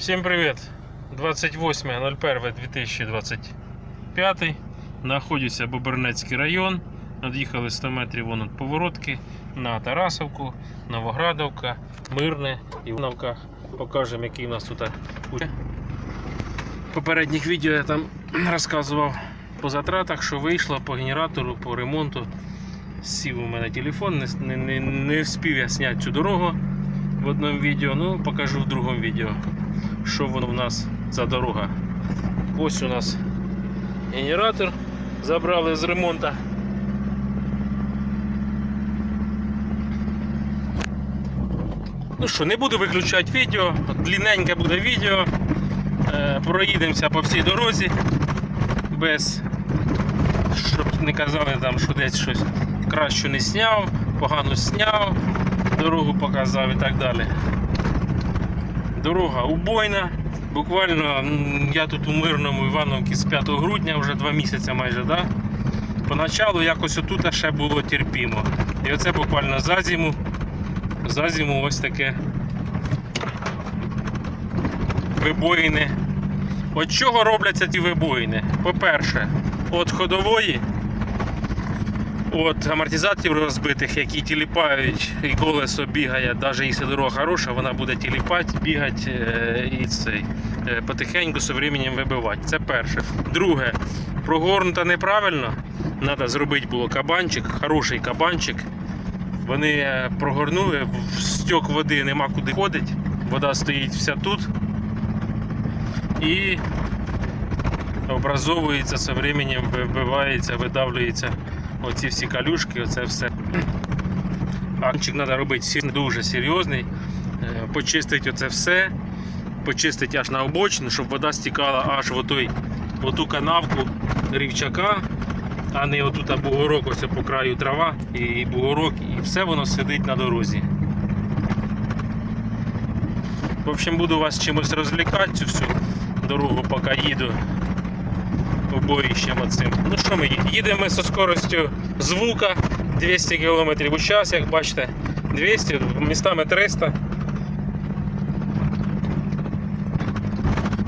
Всім привіт! 28.01.2025. Знаходжуся Бобернецький район. Над'їхали 100 метрів вон від поворотки на Тарасовку, Новоградовка, Мирне, Івановка. Покажемо, який у нас тут. В попередніх відео я там розказував по затратах, що вийшло по генератору, по ремонту. Сів у мене телефон, не, не, не, не встиг я зняти цю дорогу в одному відео, ну покажу в другому відео, що воно в нас за дорога. Ось у нас генератор забрали з ремонту. Ну що, не буду виключати відео, длинненьке буде відео. Е, проїдемося по всій дорозі без щоб не казали там, що десь щось краще не зняв, погано зняв, дорогу показав і так далі. Дорога убойна. Буквально я тут у мирному Івановці з 5 грудня, вже 2 місяці майже, да? Поначалу якось отут ще було терпімо. І оце буквально за зиму, за зиму ось таке вибоїни. От чого робляться ті вибоїни? По-перше, від ходової, від амортизаторів розбитих, які тіліпають і колесо бігає, навіть якщо дорога хороша, вона буде тіліпати, бігати е, і цей, е, потихеньку з временем вибивати. Це перше. Друге, прогорнуто неправильно. Треба зробити було кабанчик, хороший кабанчик. Вони е, прогорнули, в води нема куди ходить, вода стоїть вся тут. І образовується со временем, вибивається, видавлюється оці всі калюшки, оце все. Акчик треба робити дуже серйозний, е, почистити оце все, почистити аж на обочину, щоб вода стікала аж в, отой, в оту канавку рівчака, а не отут бугорок, ось по краю трава і бугорок, і все воно сидить на дорозі. В общем, буду вас чимось розвлікати цю всю дорогу, поки їду побоїщем оцим. Ну що ми їдемо? Зі скоростю звука 200 км у час, як бачите, 200, містами 300.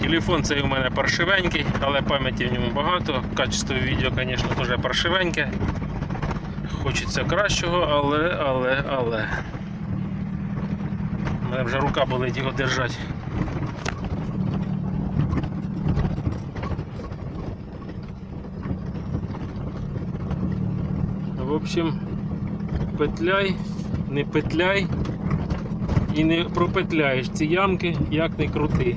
Телефон цей у мене паршивенький, але пам'яті в ньому багато. Качество відео, звісно, теж паршивеньке. Хочеться кращого, але, але, але. У мене вже рука болить його держати. В общем, петляй, не петляй і не пропетляєш ці ямки, як не крути.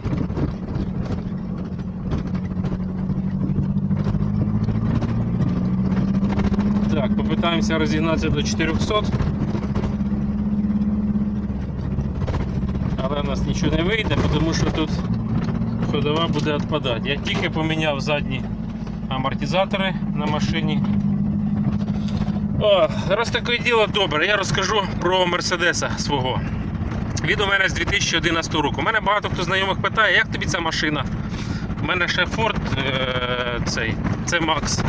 Так, попитаємося розігнатися до 400. Але в нас нічого не вийде, тому що тут ходова буде відпадати. Я тільки поміняв задні амортизатори на машині. О, раз таке діло добре, я розкажу про Мерседеса свого. Він у мене з 2011 року. У мене багато хто знайомих питає, як тобі ця машина. У мене ще Ford е, цей, це Max.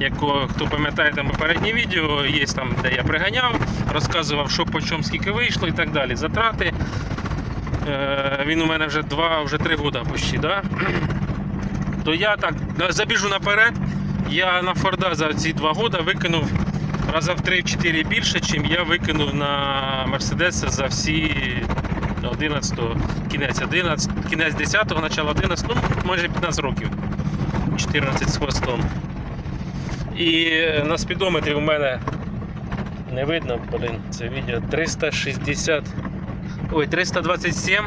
Якого, хто пам'ятає там попереднє відео, є там, де я приганяв, розказував, що по чому, скільки вийшло і так далі. Затрати. Е, він у мене вже 2, вже 3 роки почти. Да? То я так забіжу наперед. Я на Форда за ці 2 роки викинув раза в 3-4 більше, чим я викинув на Мерседеса за всі 11 кінець 11, кінець 10-го, начало 11, ну майже 15 років. 14 з хвостом. І на спідометрі у мене не видно, блин, це відео 360. Ой, 327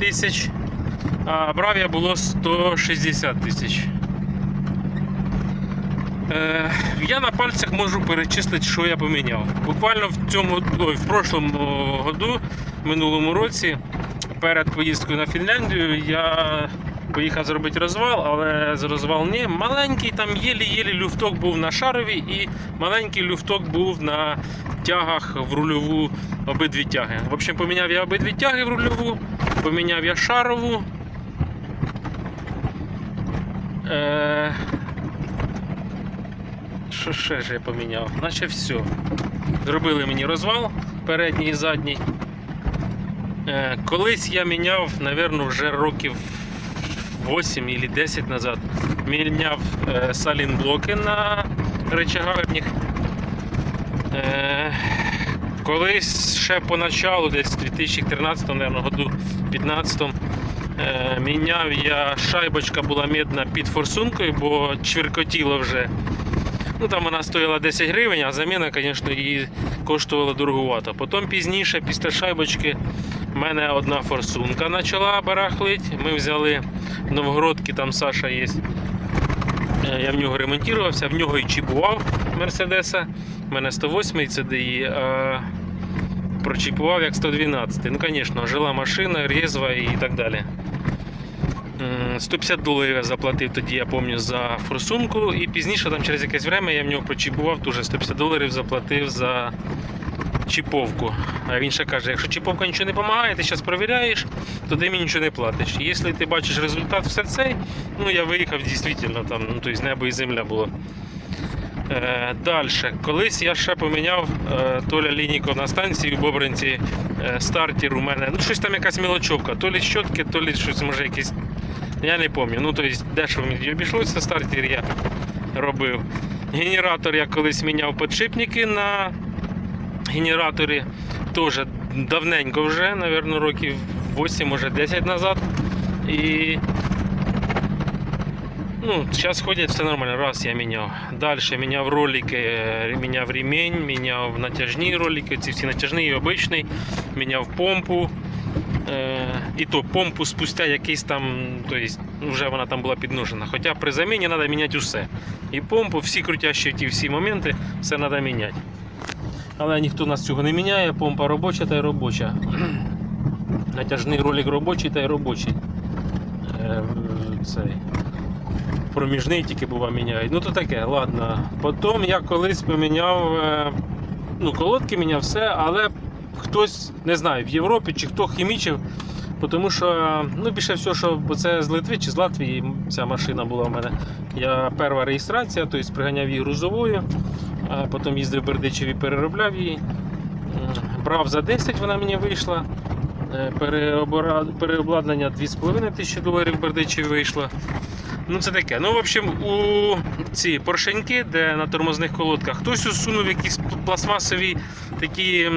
тисяч. А брав я було 160 тисяч. Е, я на пальцях можу перечислити, що я поміняв. Буквально в цьому ой, в прошлому году, минулому році, перед поїздкою на Фінляндію, я поїхав зробити розвал, але з розвал не маленький, там єлі-єлі люфток був на шарові і маленький люфток був на тягах в рульову обидві тяги. В общем, поміняв я обидві тяги в рульову, поміняв я шарову. Е, що ще ж я поміняв? Наче все. Зробили мені розвал передній і задній. Е, Колись я міняв, напевно, вже років 8 чи 10 назад. Міняв е, салінблоки на речагах. Е, Колись ще поначалу, десь у 2013 наверно, году 15 е, міняв я шайбочка була медна під форсункою, бо чвіркотіло вже. Ну там вона стоїла 10 гривень, а заміна, звісно, її коштувала дороговато. Потім пізніше, після шайбочки, в мене одна форсунка почала барахлить. Ми взяли Новгородки, там Саша є. Е, Я в нього ремонтувався, в нього і чіпував Мерседеса. У мене 108 CDI, а прочіпував як 112. Ну, звісно, жила машина, резва і так далі. М, 150 доларів я заплатив тоді, я пам'ятаю, за форсунку. І пізніше, там, через якесь время, я в нього прочіпував, теж 150 доларів заплатив за чіповку. А він ще каже, якщо чіповка нічого не допомагає, ти зараз перевіряєш, то ти мені нічого не платиш. Якщо ти бачиш результат все цей, ну я виїхав дійсно там, ну, тобто небо і земля було. Е, Далі. Колись я ще поміняв е, Толя Лініков на станції у Бобринці е, стартер у мене. Ну, щось там якась мілочовка. То лі щотки, то лі щось може якесь. Я не пам'ятаю. Ну, тобто дешево мені обійшлося стартер я робив. Генератор я колись міняв підшипники на генераторі. Теж давненько вже, мабуть, років 8, може 10 назад. І Ну, зараз ходять все нормально. Раз я міняв. Далі міняв ролики, е, міняв ремінь, міняв натяжні ролики, ці всі натяжні і обичний, міняв помпу. Е, і то помпу спустя якийсь там, то есть, вже вона там була підношена. Хоча при заміні треба міняти усе. І помпу, всі крутящі ті всі моменти, все треба міняти. Але ніхто нас цього не міняє, помпа робоча та й робоча. Натяжний ролик робочий та й робочий. Е, цей проміжний тільки бува міняють. Ну то таке, ладно. Потім я колись поміняв, е, ну, колодки міняв все, але хтось, не знаю, в Європі чи хто хімічив, тому що ну, більше всього, що це з Литви чи з Латвії ця машина була в мене. Я перша реєстрація, тобто приганяв її грузовою, а потім їздив в Бердичеві, переробляв її. Брав за 10, вона мені вийшла. Е, Переобладнання 2,5 тисячі доларів в Бердичеві вийшло. Ну, це таке. Ну, в общем, у ці поршеньки, де на тормозних колодках, хтось усунув якісь пластмасові такі,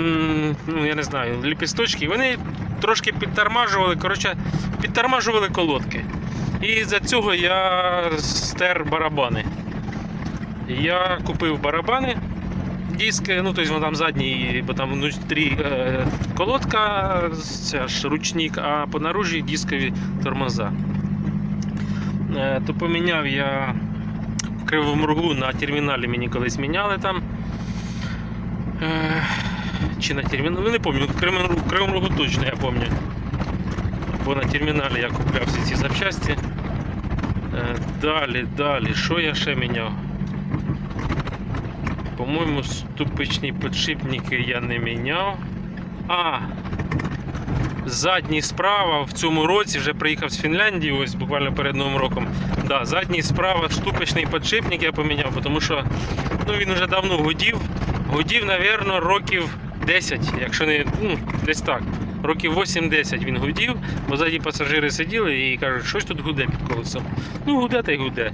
ну я не знаю, ліпісточки. Вони трошки підтормажували, коротше, підтормажували колодки. І за цього я стер барабани. Я купив барабани. Диски, ну тобто там задній, бо там внутрі е, колодка, ця ж ручник, а по наружі дискові тормоза. Е, то поміняв я в Кривому Рогу на терміналі мені колись міняли там. Е, Чи на терміналі? Ну, не пам'ятаю, в Кривому, Рогу точно я пам'ятаю. Бо на терміналі я купляв всі ці запчасті. Е, Далі, далі, що я ще міняв? По-моєму, ступичні підшипники я не міняв. А, задній справа в цьому році вже приїхав з Фінляндії, ось буквально перед Новим роком. Да, задній справа штупочний підшипник я поміняв, тому що ну, він вже давно гудів. Гудів, мабуть, років 10, якщо не ну, десь так. Років 8-10 він гудів, бо ззаді пасажири сиділи і кажуть, щось тут гуде під колесом. Ну, гуде та й гуде.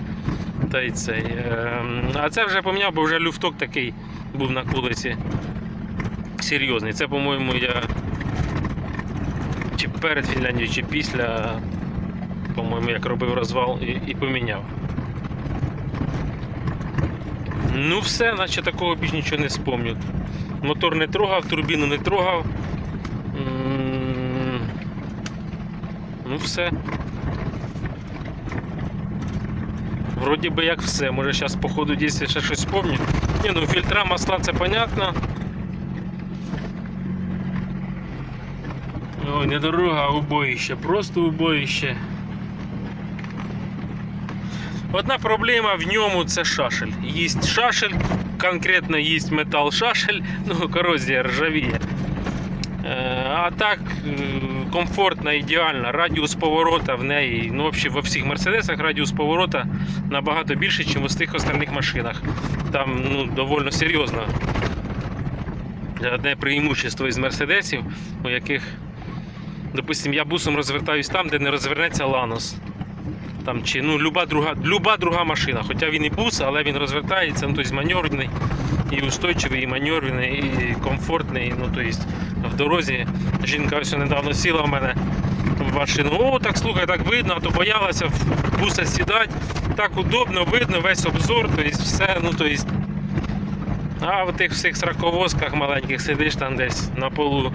Та й цей. ем, А це вже поміняв, бо вже люфток такий був на кулиці. Серйозний. Це, по-моєму, я чи перед Фінляндією, чи після, по-моєму, як робив розвал і, і поміняв. Ну все, наче такого більш нічого не спомню. Мотор не трогав, турбіну не трогав. Ну все. Вроді би як все. Може зараз по ходу дійсно ще щось спомню. Ні, ну фільтра масла це понятно. Ой, не дорога, а убоїще, просто убоїще. Одна проблема в ньому це шашель. Їсть шашель, конкретно їсть метал шашель, ну корозія ржавіє. Е, А так е, комфортно, ідеально. Радіус поворота в неї, ну взагалі во всіх мерседесах радіус поворота набагато більше, ніж у тих остальних машинах. Там ну, доволі серйозно. Одне преимущество із мерседесів, у яких допустим, я бусом розвертаюсь там, де не розвернеться Ланос. Там, чи ну, люба, друга, люба друга машина. Хоча він і бус, але він розвертається, ну, тобто маневрений, і устойчивий, і маневрений, і комфортний. Ну, тобто, в дорозі жінка ось недавно сіла в мене в машину. О, так слухай, так видно, а то боялася в буса сідати. Так удобно, видно весь обзор, тобто все, ну тобто. А в тих всіх сраковозках маленьких сидиш там десь на полу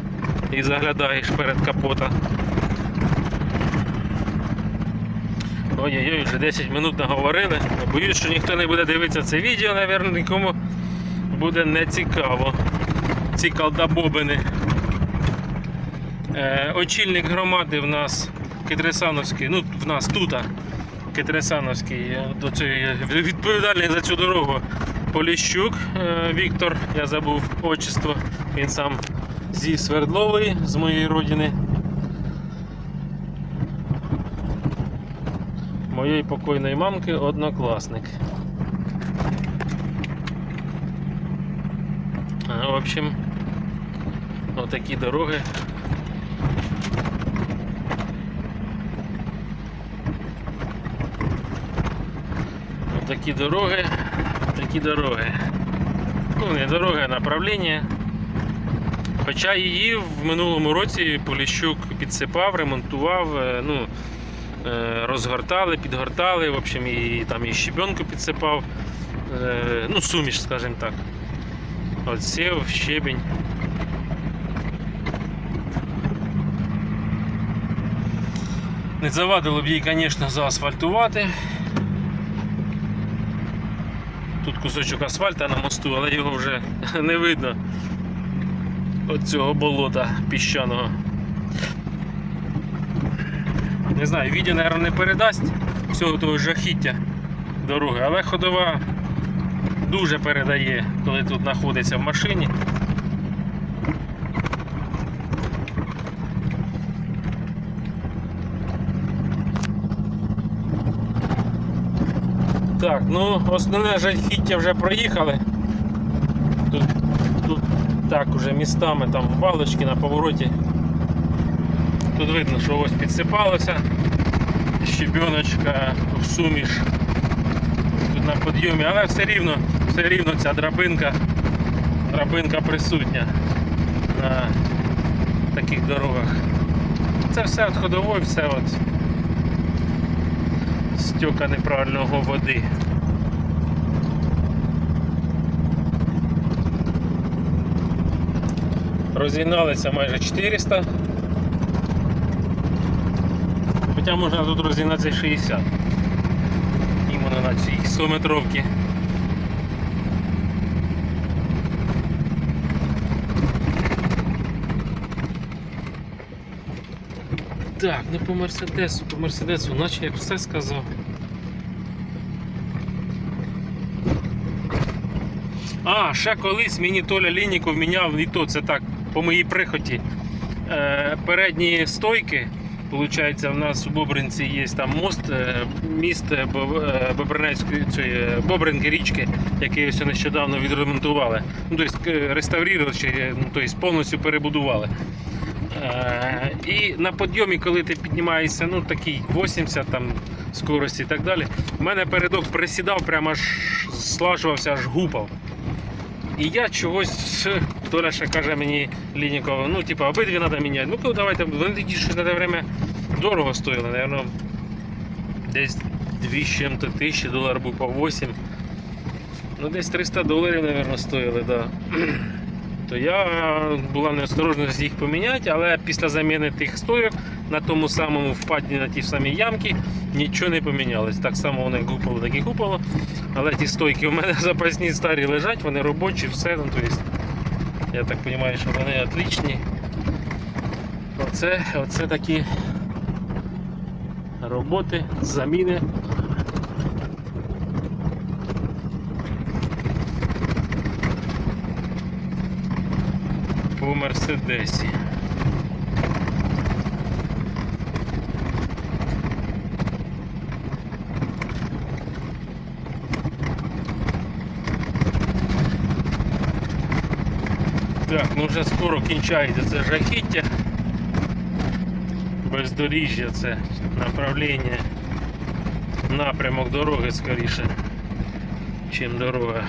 і заглядаєш перед капота. Ой-ой-ой, вже 10 минут наговорили. Боюсь, що ніхто не буде дивитися це відео, напевно, нікому буде не цікаво. Ці колдабобини. Е, очільник громади в нас Китресановський, ну в нас тут, Китресановський, е, до цієї, відповідальний за цю дорогу Поліщук е, Віктор, я забув отчество, він сам зі Свердлової, з моєї родини. Моєї покойної мамки однокласник. В общем, отакі дороги. Отакі дороги, такі дороги. Ну, не дороги, а направлення. Хоча її в минулому році Поліщук підсипав, ремонтував, е, ну, е, розгортали, підгортали, в общем, і там і щебенку підсипав. Е, Ну, суміш, скажімо так. Отсів, щебень. Не завадило б їй, звісно, заасфальтувати. Тут кусочок асфальта на мосту, але його вже не видно від цього болота піщаного. Не знаю, відео, мабуть, не передасть всього того жахіття дороги, але ходова дуже передає, коли тут знаходиться в машині. Так, ну основне жахіття вже проїхали. Так уже містами там балочки на повороті. Тут видно, що ось підсипалося, щебіночка, суміш тут на підйомі, але все рівно, все рівно ця драбинка, драбинка присутня на таких дорогах. Це все від ходової, все от стьока неправильного води. Розігналися майже 400. Хоча можна тут розігнатися 60. Іменно на цій 100 метровці. Так, ну по Мерседесу, по Мерседесу, наче я все сказав. А, ще колись мені Толя Лініков міняв, і то це так, по моїй прихоті. Е, передні стойки. Получається, в нас у Бобринці є там мост, е, міст е, Бо- Бобринецької цієї, Бобринки річки, який ось нещодавно відремонтували. Ну, тобто реставрували, ну, тобто повністю перебудували. І на підйомі, коли ти піднімаєшся, ну такий 80 там скорості і так далі, у мене передок присідав, прямо аж слажувався, аж гупав. І я чогось, Толя ще каже мені Лінікова, ну типу, обидві треба міняти. Ну давайте, вони тоді щось на те время дорого стоїли, напевно, десь 2 з чим-то тисячі доларів був по 8. Ну десь 300 доларів, напевно, стоїли. Да. То я була неосторожна їх поміняти, але після заміни тих стойок на тому самому впадні на ті самі ямки нічого не помінялось. Так само вони гупало, так і гупало. Але ті стойки у мене запасні старі лежать, вони робочі, все. Ну, то есть, я так розумію, що вони отличні. Оце, оце такі роботи, заміни. По Мерседесі. Так, ну вже скоро кінчається це жахіття. бездоріжжя, це направлення, напрямок дороги скоріше, чим дорога.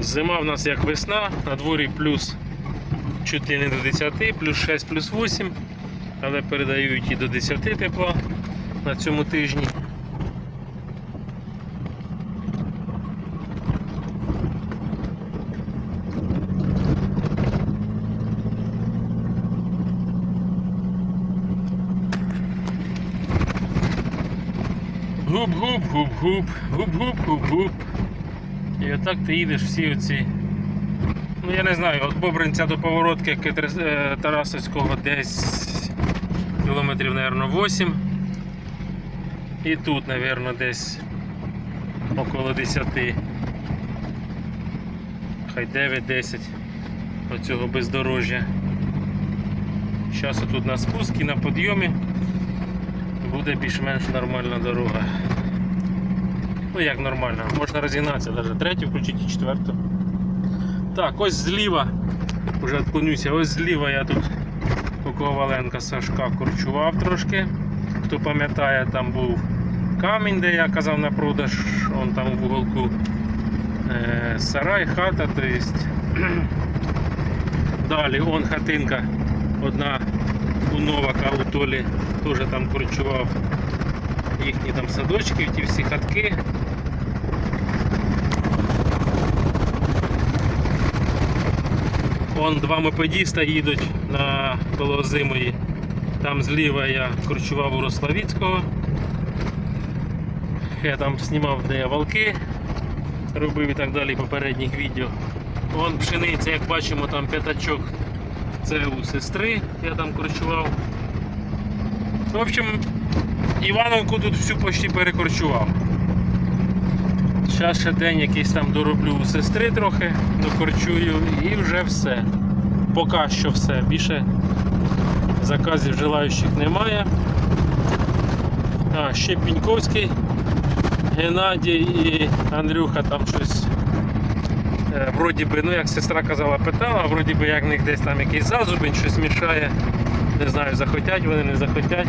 Зима в нас як весна, на дворі плюс чуть ли не до 10, плюс 6, плюс 8, але передають і до 10 тепла на цьому тижні. Гуп-гуп, гуп-гуп, гуп-гуп, гуп-гуп. І отак ти їдеш всі оці. Ну я не знаю, від Бобринця до поворотки е, Тарасовського десь кілометрів, мабуть, 8. І тут, мабуть, десь около 10. Хай 9-10 оцього бездорожжя. Зараз тут на спуску, на підйомі буде більш-менш нормальна дорога. Ну як нормально, можна розігнатися, навіть третю включити і четверту. Так, ось зліва, вже відклонюся, ось зліва я тут у Коваленка Сашка корчував трошки. Хто пам'ятає, там був камінь, де я казав на продаж, он там в уголку е, сарай, хата, то есть. Далі он хатинка, одна у Новака у Толі теж там корчував їхні там садочки, ті всі хатки. Вон два мопедіста їдуть на коло зимої. Там зліва я корчував у Рославіцького. Я там знімав, де я валки робив і так далі попередніх відео. Вон пшениця, як бачимо, там п'ятачок. Це у сестри, я там корчував. В общем, Івановку тут всю почти перекорчував. Зараз ще день якийсь там дороблю у сестри трохи, докорчую і вже все. Поки що все. Більше заказів желаючих немає. А, ще Піньковський, Геннадій і Андрюха там щось. е, Вроді би, ну як сестра казала, питала, вроді би як в них десь там якийсь зазубень, щось мішає. Не знаю, захотять вони, не захотять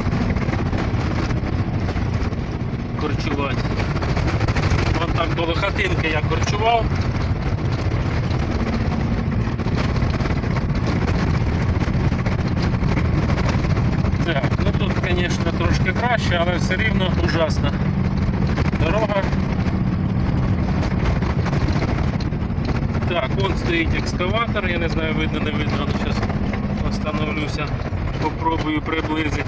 корчувати. Так коло хатинки я корчував. Так, ну тут, звісно, трошки краще, але все рівно ужасна дорога. Так, вон стоїть екскаватор, я не знаю, видно, не видно, але зараз остановлюся, попробую приблизити.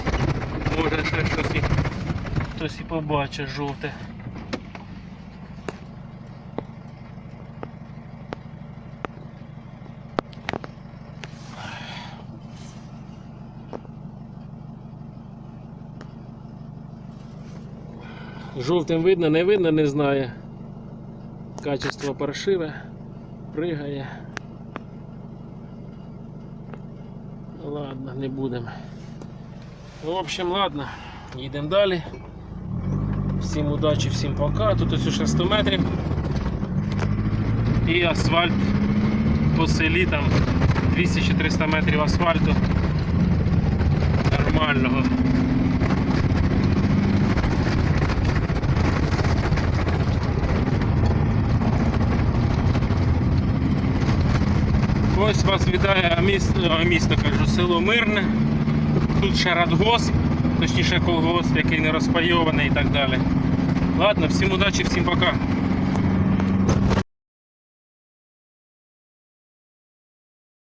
Може ще щось і хтось і побачить жовте. Жовтим видно, не видно, не знаю. Качество паршиве, пригає. Ладно, не будемо. Ну, в общем, ладно, їдемо далі. Всім удачі, всім пока. Тут ось ще 100 метрів. І асфальт по селі там 200-300 метрів асфальту. Нормального. Ось вас вітає місто, місто кажу, село Мирне. Тут ще радгосп, точніше колгосп, який не розпайований і так далі. Ладно, всім удачі, всім пока.